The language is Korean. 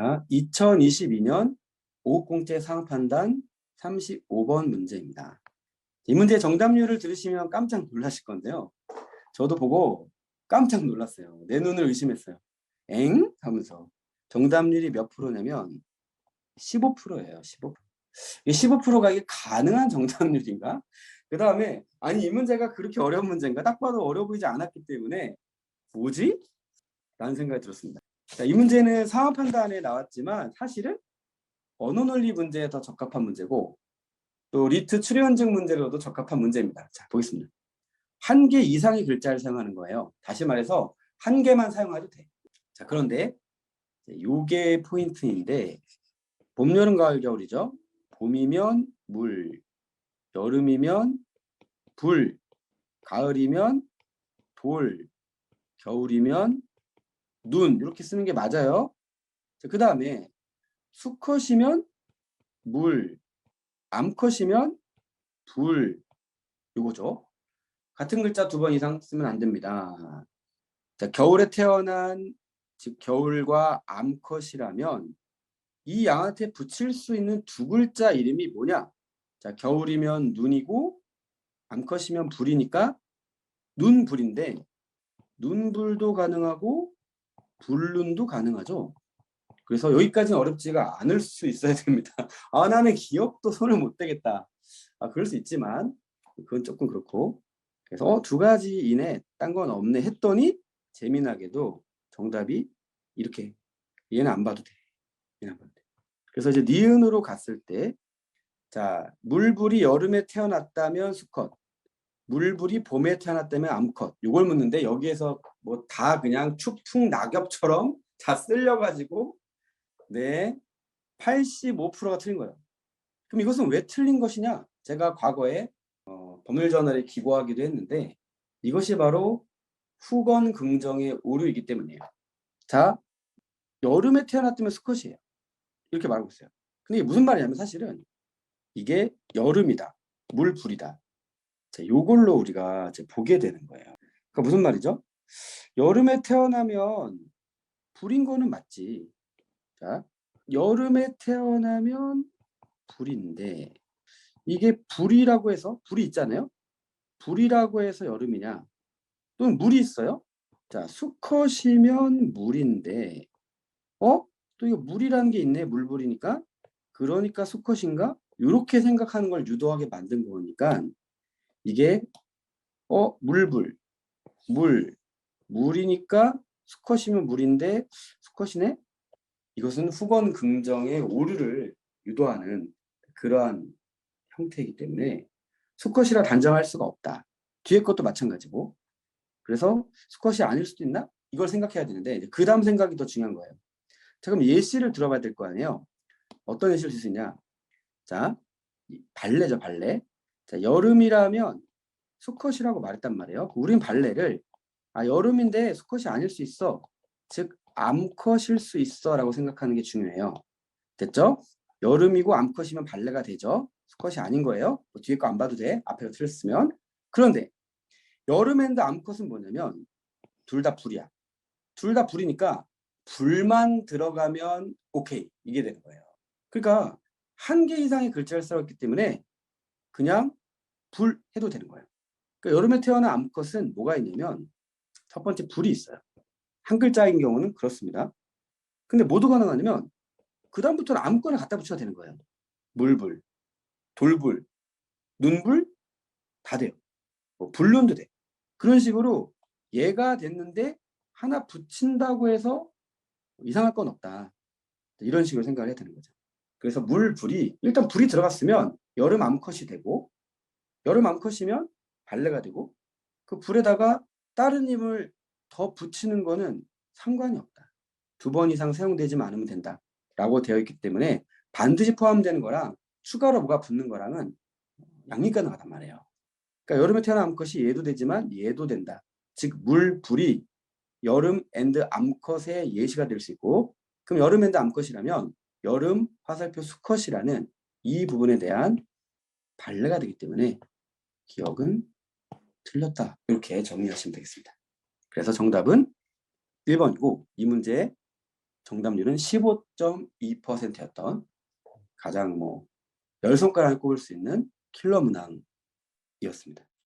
자, 2022년 오공제 상판단 35번 문제입니다. 이 문제 정답률을 들으시면 깜짝 놀라실 건데요. 저도 보고 깜짝 놀랐어요. 내 눈을 의심했어요. 엥? 하면서 정답률이 몇 프로냐면 15%예요. 15%. 이 15%가 이게 가능한 정답률인가? 그 다음에 아니 이 문제가 그렇게 어려운 문제인가? 딱 봐도 어려워 보이지 않았기 때문에 뭐지? 라는 생각이 들었습니다. 자, 이 문제는 상황 판단에 나왔지만 사실은 언어 논리 문제에 더 적합한 문제고 또 리트 출연증 문제로도 적합한 문제입니다. 자, 보겠습니다. 한 개 이상의 글자를 사용하는 거예요. 다시 말해서 한 개만 사용해도 돼. 자, 그런데 요게 포인트인데 봄, 여름, 가을, 겨울이죠. 봄이면 물, 여름이면 불, 가을이면 돌, 겨울이면 눈 이렇게 쓰는 게 맞아요. 그 다음에 수컷이면 물, 암컷이면 불 이거죠. 같은 글자 두 번 이상 쓰면 안 됩니다. 자, 겨울에 태어난 즉 겨울과 암컷이라면 이 양한테 붙일 수 있는 두 글자 이름이 뭐냐? 자, 겨울이면 눈이고 암컷이면 불이니까 눈불인데 눈불도 가능하고 불눈도 가능하죠. 그래서 여기까지는 어렵지가 않을 수 있어야 됩니다. 아 나는 기억도 손을 못 대겠다. 아 그럴 수 있지만 그건 조금 그렇고 그래서 어, 두 가지 이내 딴 건 없네 했더니 재미나게도 정답이 이렇게 얘는 안 봐도 돼. 얘는 안 봐도 돼. 그래서 이제 니은으로 갔을 때 자, 물불이 여름에 태어났다면 수컷, 물불이 봄에 태어났다면 암컷. 이걸 묻는데 여기에서 뭐 다 그냥 축풍 낙엽처럼 다 쓸려가지고 네 85%가 틀린 거예요. 그럼 이것은 왜 틀린 것이냐? 제가 과거에 어, 법률저널에 기고하기도 했는데 이것이 바로 후건 긍정의 오류이기 때문이에요. 자, 여름에 태어났다면 수컷이에요. 이렇게 말하고 있어요. 근데 이게 무슨 말이냐면 사실은 이게 여름이다. 물불이다. 자, 요걸로 우리가 이제 보게 되는 거예요. 그러니까 무슨 말이죠? 여름에 태어나면 불인 거는 맞지. 자, 여름에 태어나면 불인데 이게 불이라고 해서 불이 있잖아요. 불이라고 해서 여름이냐? 또는 물이 있어요? 자, 수컷이면 물인데 어? 또 이거 물이라는 게 있네. 물불이니까. 그러니까 수컷인가? 이렇게 생각하는 걸 유도하게 만든 거니까 이게 어 물불. 물. 물이니까 수컷이면 물인데 수컷이네? 이것은 후건 긍정의 오류를 유도하는 그러한 형태이기 때문에 수컷이라 단정할 수가 없다. 뒤에 것도 마찬가지고. 그래서 수컷이 아닐 수도 있나? 이걸 생각해야 되는데 그 다음 생각이 더 중요한 거예요. 자 그럼 예시를 들어봐야 될 거 아니에요. 어떤 예시를 쓸 수 있냐? 자 발레죠 발레 자, 여름이라면 수컷이라고 말했단 말이에요. 우린 발레를 아, 여름인데 수컷이 아닐 수 있어. 즉 암컷일 수 있어라고 생각하는 게 중요해요. 됐죠? 여름이고 암컷이면 발레가 되죠. 수컷이 아닌 거예요. 뭐 뒤에 거 안 봐도 돼. 앞에가 틀렸으면. 그런데 여름 앤드 암컷은 뭐냐면 둘 다 불이야. 둘 다 불이니까 불만 들어가면 오케이 이게 되는 거예요. 그러니까 한 개 이상의 글자를 써왔기 때문에 그냥 불 해도 되는 거예요. 그러니까 여름에 태어난 암컷은 뭐가 있냐면 첫 번째 불이 있어요. 한 글자인 경우는 그렇습니다. 근데 모두 가능하냐면 그 다음부터는 아무거나 갖다 붙여도 되는 거예요. 물불, 돌불, 눈불 다 돼요. 뭐 불륜도 돼. 그런 식으로 얘가 됐는데 하나 붙인다고 해서 이상할 건 없다. 이런 식으로 생각을 해야 되는 거죠. 그래서 물, 불이 일단 불이 들어갔으면 여름 암컷이 되고 여름 암컷이면 발레가 되고 그 불에다가 다른 힘을 더 붙이는 거는 상관이 없다. 두 번 이상 사용되지 않으면 된다. 라고 되어 있기 때문에 반드시 포함되는 거랑 추가로 뭐가 붙는 거랑은 양립 가능하단 말이에요. 그러니까 여름에 태어난 암컷이 얘도 되지만 얘도 된다. 즉 물, 불이 여름 앤드 암컷의 예시가 될 수 있고 그럼 여름 앤드 암컷이라면 여름 화살표 수컷이라는 이 부분에 대한 발레가 되기 때문에 기억은 틀렸다. 이렇게 정리하시면 되겠습니다. 그래서 정답은 1번이고 이 문제의 정답률은 15.2%였던 가장 뭐 열손가락을 꼽을 수 있는 킬러 문항이었습니다.